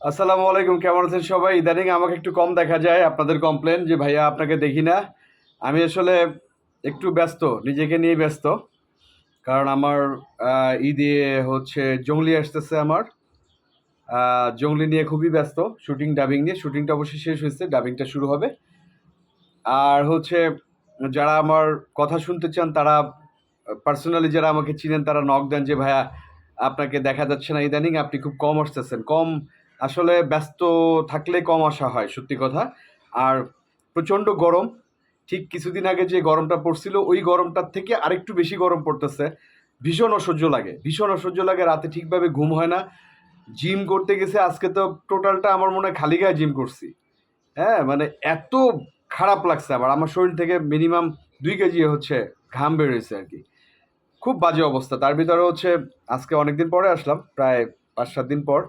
আসসালামু আলাইকুম, কেমন আছেন সবাই? ইদানিং আমাকে একটু কম দেখা যায় আপনাদের কমপ্লেন যে, ভাইয়া, আপনাকে দেখি না। আমি আসলে একটু ব্যস্ত, নিজেকে নিয়ে ব্যস্ত। কারণ আমার ঈদে হচ্ছে জঙ্গলি আসতেছে আমার। জঙ্গলি নিয়ে খুবই ব্যস্ত, শুটিং ডাবিং নিয়ে। শুটিংটা অবশ্যই শেষ হয়েছে ডাবিংটা শুরু হবে। আর হচ্ছে যারা আমার কথা শুনতে চান, তারা পার্সোনালি যারা আমাকে চিনেন, তারা নক দেন যে, ভাইয়া, আপনাকে দেখা যাচ্ছে না ইদানিং, আপনি খুব কম আসতেছেন। কম আসলে ব্যস্ত থাকলে কম আসা হয়, সত্যি কথা। আর প্রচণ্ড গরম, ঠিক কিছুদিন আগে যে গরমটা পড়ছিল, ওই গরমটার থেকে আরেকটু বেশি গরম পড়তেছে। ভীষণ অসহ্য লাগে, ভীষণ অসহ্য লাগে, রাতে ঠিকভাবে ঘুম হয় না। জিম করতে গেছে, আজকে তো টোটালটা আমার মনে হয় খালি গায়ে জিম করছি। হ্যাঁ মানে এত খারাপ লাগছে আবার আমার শরীর থেকে মিনিমাম দুই কেজি হচ্ছে ঘাম বেরোয়েছে আর কি। খুব বাজে অবস্থা, তার ভিতরে হচ্ছে আজকে অনেকদিন পরে আসলাম, প্রায় পাঁচ সাত দিন পর।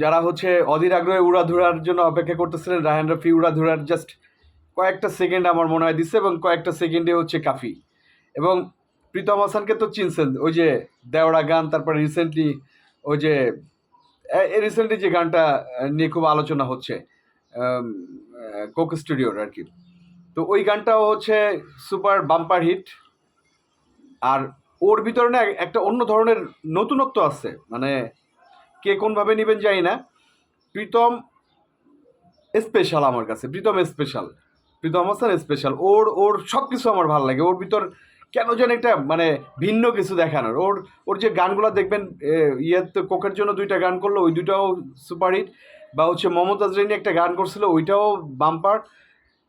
যারা হচ্ছে অধীর আগ্রহে উড়াধুরার জন্য অপেক্ষা করতেছিলেন রায়হান রফি উড়াধুরার জাস্ট কয়েকটা সেকেন্ড আমার মনে হয় দিচ্ছে এবং কয়েকটা সেকেন্ডে হচ্ছে কাফি। এবং প্রীতম হাসানকে তো চিনছেন, ওই যে দেওড়া গান, তারপর রিসেন্টলি ওই যে রিসেন্টলি যে গানটা নিয়ে খুব আলোচনা হচ্ছে কোক স্টুডিওর আর কি। তো ওই গানটাও হচ্ছে সুপার বাম্পার হিট। আর ওর ভিতরে না একটা অন্য ধরনের নতুনত্ব আছে মানে কে কোনভাবে নেবেন জানি না। প্রীতম স্পেশাল আমার কাছে প্রীতম স্পেশাল প্রীতম হাসান স্পেশাল ওর ওর সব কিছু আমার ভালো লাগে। ওর ভিতর কেন যেন একটা মানে ভিন্ন কিছু দেখানোর। ওর ওর যে গানগুলো দেখবেন এ, ইয়েতে কোকের জন্য দুইটা গান করল ওই দুইটাও সুপারহিট বা হচ্ছে মমতাজ রেনি একটা গান করছিল ওইটাও বাম্পার।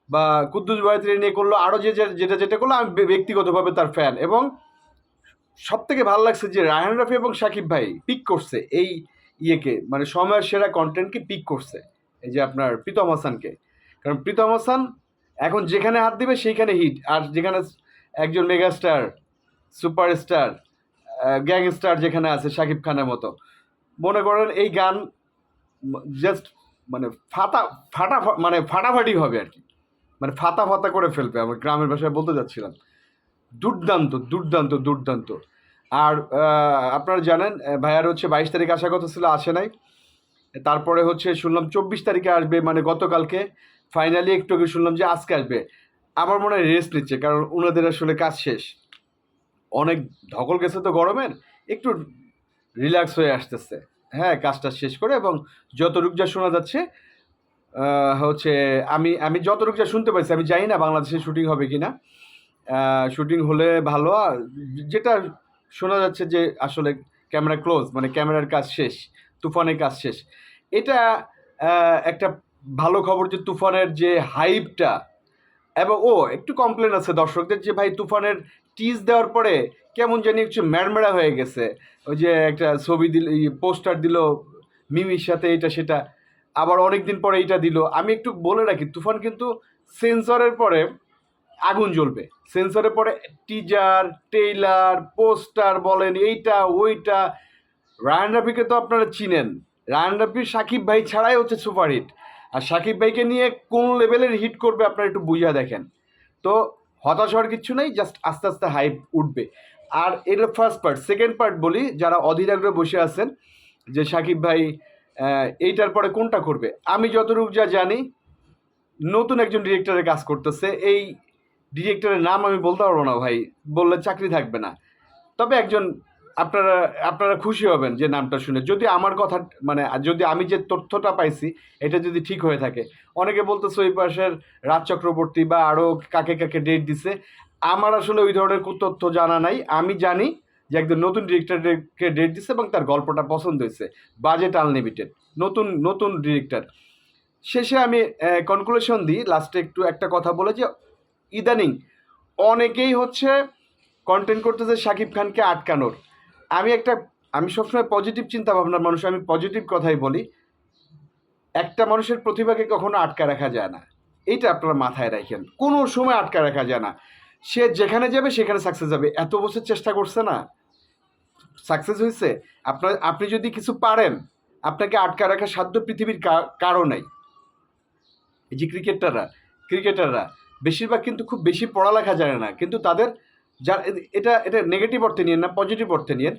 বা কুদ্দুস বয়াতি নিয়ে করল আরও যে- যেটা যেটা করল আমি ব্যক্তিগতভাবে তার ফ্যান এবং সব থেকে ভালো লাগছে যে রায়হান রাফি এবং সাকিব ভাই পিক করছে এই ইয়েকে মানে সময়ের সেরা কন্টেন্টকে পিক করছে, এই যে আপনার প্রীতম হাসানকে। কারণ প্রীতম হাসান এখন যেখানে হাত দিবে সেইখানে হিট আর যেখানে একজন মেগাস্টার সুপারস্টার গ্যাংস্টার যেখানে আছে সাকিব খানের মতো। মনে করেন এই গান জাস্ট মানে ফাটা ফাটা মানে ফাটাফাটি হবে আর কি। মানে ফাতা ফাতা করে ফেলবে আমার গ্রামের ভাষায় বলতে যাচ্ছিলাম। দুর্দান্ত দুর্দান্ত দুর্দান্ত। আর আপনারা জানেন ভাইয়ার হচ্ছে বাইশ তারিখ আসার কথা ছিল, আসে নাই। তারপরে হচ্ছে শুনলাম চব্বিশ তারিখে আসবে মানে গতকালকে। ফাইনালি একটু আগে শুনলাম যে আজকে আসবে। আমার মনে হয় রেস্ট নিচ্ছে, কারণ ওনাদের আসলে কাজ শেষ। অনেক ধকল গেছে তো গরমের, একটু রিল্যাক্স হয়ে আসতেছে। হ্যাঁ কাজটা শেষ করে এবং যতটুক যা শোনা যাচ্ছে হচ্ছে আমি আমি যতটুক যা শুনতে পাইছি, আমি জানি না বাংলাদেশে শুটিং হবে কি না শুটিং হলে ভালো, আর যেটা শোনা যাচ্ছে যে আসলে ক্যামেরা ক্লোজ মানে ক্যামেরার কাজ শেষ, তুফানের কাজ শেষ। এটা একটা ভালো খবর যে তুফানের যে হাইপটা, এবং, ও, একটু কমপ্লেন আছে দর্শকদের যে, ভাই, তুফানের টিজ দেওয়ার পরে কেমন জানি একটু ম্যাড়মেড়া হয়ে গেছে। ওই যে একটা ছবি দিল পোস্টার দিল, মিমির সাথে এটা সেটা, আবার অনেক দিন পরে এইটা দিল। আমি একটু বলে রাখি, তুফান কিন্তু সেন্সরের পরে আগুন জ্বলবে। সেন্সরের পরে টিজার, টেইলার, পোস্টার বলেন, এইটা, ওইটা। রায়ন রাফিকে তো আপনারা চিনেন। রায়ন রাফি সাকিব ভাই ছাড়াই হচ্ছে সুপারহিট। আর সাকিব ভাইকে নিয়ে কোন লেভেলের হিট করবে আপনারা একটু বুঝিয়া দেখেন। তো হতাশ হওয়ার কিছু নেই, জাস্ট আস্তে আস্তে হাইপ উঠবে। আর এটা ফার্স্ট পার্ট সেকেন্ড পার্ট বলি, যারা অধীর আগ্রহে বসে আছেন যে সাকিব ভাই এইটার পরে কোনটা করবে। আমি যতটুকু যা জানি, নতুন একজন ডিরেক্টরের কাজ করতেছে। এই ডিরেক্টরের নাম আমি বলতে পারব না ভাই, বললে চাকরি থাকবে না। তবে একজন আপনারা আপনারা খুশি হবেন যে নামটা শুনে। যদি আমার কথা মানে যদি আমি যে তথ্যটা পাইছি, এটা যদি ঠিক হয়ে থাকে। অনেকে বলতেছে ওই পাশের রাজ চক্রবর্তী বা আরও কাকে কাকে ডেট দিছে। আমার আসলে ওই ধরনের তথ্য জানা নাই। আমি জানি যে একজন নতুন ডিরেক্টরকে ডেট দিছে এবং তার গল্পটা পছন্দ হয়েছে। বাজেট আনলিমিটেড নতুন নতুন ডিরেক্টর শেষে আমি কনক্লুশন দিই। লাস্টে একটু একটা কথা বলে যে ইদানিং অনেকেই হচ্ছে কন্টেন্ট করতেছে শাকিব খানকে আটকানোর। আমি একটা, আমি সবসময় পজিটিভ চিন্তা ভাবনার মানুষ, আমি পজিটিভ কথাই বলি। একটা মানুষের প্রতিভাকে কখনো আটকা রাখা যায় না। এইটা আপনারা মাথায় রাখেন। কোনো সময় আটকা রাখা যায় না। সে যেখানে যাবে, সেখানে সাকসেস যাবে এত বছর চেষ্টা করছে না। সাকসেস হয়েছে। আপনার, আপনি যদি কিছু পারেন, আপনাকে আটকা রাখার সাধ্য পৃথিবীর কারও নাই। এই যে ক্রিকেটাররা ক্রিকেটাররা বেশিরভাগ কিন্তু খুব বেশি পড়ালেখা জানে না। কিন্তু তাদের যার এটা এটা নেগেটিভ অর্থে নিয়েন না পজিটিভ অর্থে নিয়েন।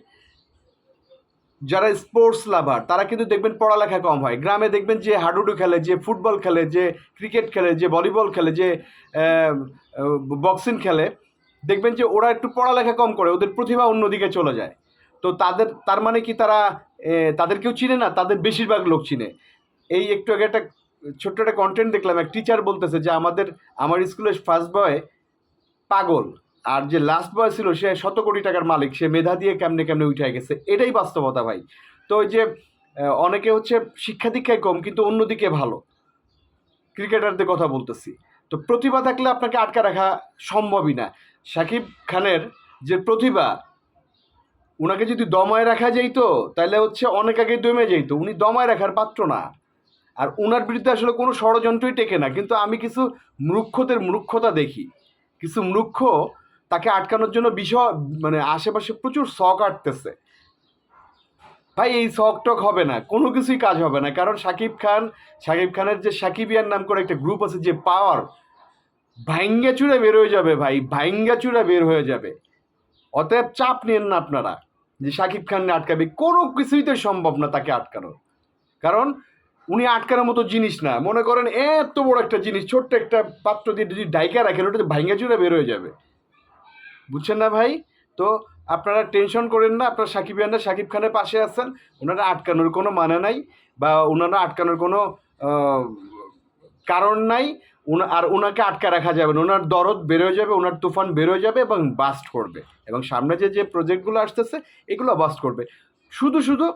যারা স্পোর্টস লাভার তারা কিন্তু দেখবেন পড়ালেখা কম হয়। গ্রামে দেখবেন যে হাডুডু খেলে, যে ফুটবল খেলে, যে ক্রিকেট খেলে, যে ভলিবল খেলে, যে বক্সিং খেলে, দেখবেন যে ওরা একটু পড়ালেখা কম করে, ওদের প্রতিভা অন্যদিকে চলে যায়। তো তাদের, তার মানে কি তারা তাদেরকেও চিনে না, তাদের বেশিরভাগ লোক চিনে। এই একটু আগে একটা ছোট্ট একটা কন্টেন্ট দেখলাম। এক টিচার বলতেছে যে, আমাদের, আমার স্কুলের ফার্স্ট বয় পাগল, আর যে লাস্ট বয় ছিল, সে শত কোটি টাকার মালিক, সে মেধা দিয়ে কেমনে কেমনে উঠে গেছে? এটাই বাস্তবতা ভাই। তো ওই যে অনেকে হচ্ছে শিক্ষা দীক্ষায় কম, কিন্তু অন্যদিকে ভালো। ক্রিকেটারদের কথা বলতেছি। তো প্রতিভা থাকলে আপনাকে আটকা রাখা সম্ভবই না। সাকিব খানের যে প্রতিভা ওনাকে যদি দমায় রাখা যাইতো তাহলে হচ্ছে অনেক আগে দমে যাইতো। উনি দমায় রাখার পাত্র না। আর ওনার বিরুদ্ধে আসলে কোনো ষড়যন্ত্রই টেকে না, কিন্তু আমি কিছু মূর্খদের মূর্খতা দেখি। কিছু মূর্খ তাকে আটকানোর জন্য বিষয় মানে আশেপাশে প্রচুর শখ আটতেছে। ভাই, এই শখ টক হবে না, কোনো কিছুই কাজ হবে না, কারণ সাকিব খান, সাকিব খানের যে সাকিবিয়ান নাম করে একটা গ্রুপ আছে যে পাওয়ার, ভাইঙ্গা চূড়া বের হয়ে যাবে ভাই, ভাইঙ্গা চূড়া বের হয়ে যাবে। অতএব চাপ নেন না আপনারা যে সাকিব খান আটকাবে, কোনো কিছুই তো সম্ভব না তাকে আটকানোর। কারণ উনি আটকানোর মতো জিনিস না। মনে করেন এত বড় একটা জিনিস, ছোট্ট একটা পাত্র দিয়ে যদি ডাইকা রাখেন, ওটাতে ভাইঙ্গা চূড়া বের হয়ে যাবে। বুঝছেন না ভাই? তো আপনারা টেনশন করেন না, আপনার সাকিব ইয়ানরা সাকিব খানের পাশে আছেন, ওনারা আটকানোর কোনো মানে নাই বা ওনারা আটকানোর কোনো কারণ নাই। আর ওনাকে আটকা রাখা যাবে না। ওনার দরদ বেরোয় যাবে, ওনার তুফান বেরোয় যাবে এবং বাস্ট করবে। এবং সামনে যে যে প্রজেক্টগুলো আসতেছে, এগুলো বাস্ট করবে। শুধু শুধু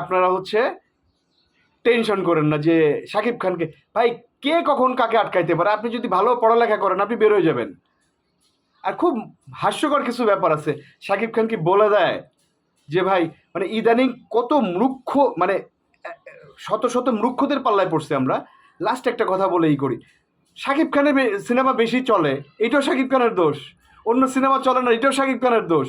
আপনারা হচ্ছে টেনশন করেন না যে সাকিব খানকে। ভাই, কে কখন কাকে আটকাইতে পারে? আপনি যদি ভালো পড়ালেখা করেন, আপনি বেরোয় যাবেন। আর খুব হাস্যকর কিছু ব্যাপার আছে। সাকিব খান কি বলে দেয় যে, ভাই মানে ইদানিং কত মূর্খ মানে শত শত মূর্খদের পাল্লায় পড়ছে আমরা। লাস্ট একটা কথা বলেই করি। সাকিব খানের সিনেমা বেশি চলে, এটাও সাকিব খানের দোষ। অন্য সিনেমা চলে না, এটাও সাকিব খানের দোষ।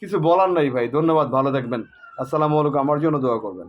কিছু বলার নাই ভাই, ধন্যবাদ, ভালো থাকবেন। আসসালামু আলাইকুম, আমার জন্য দোয়া করবেন।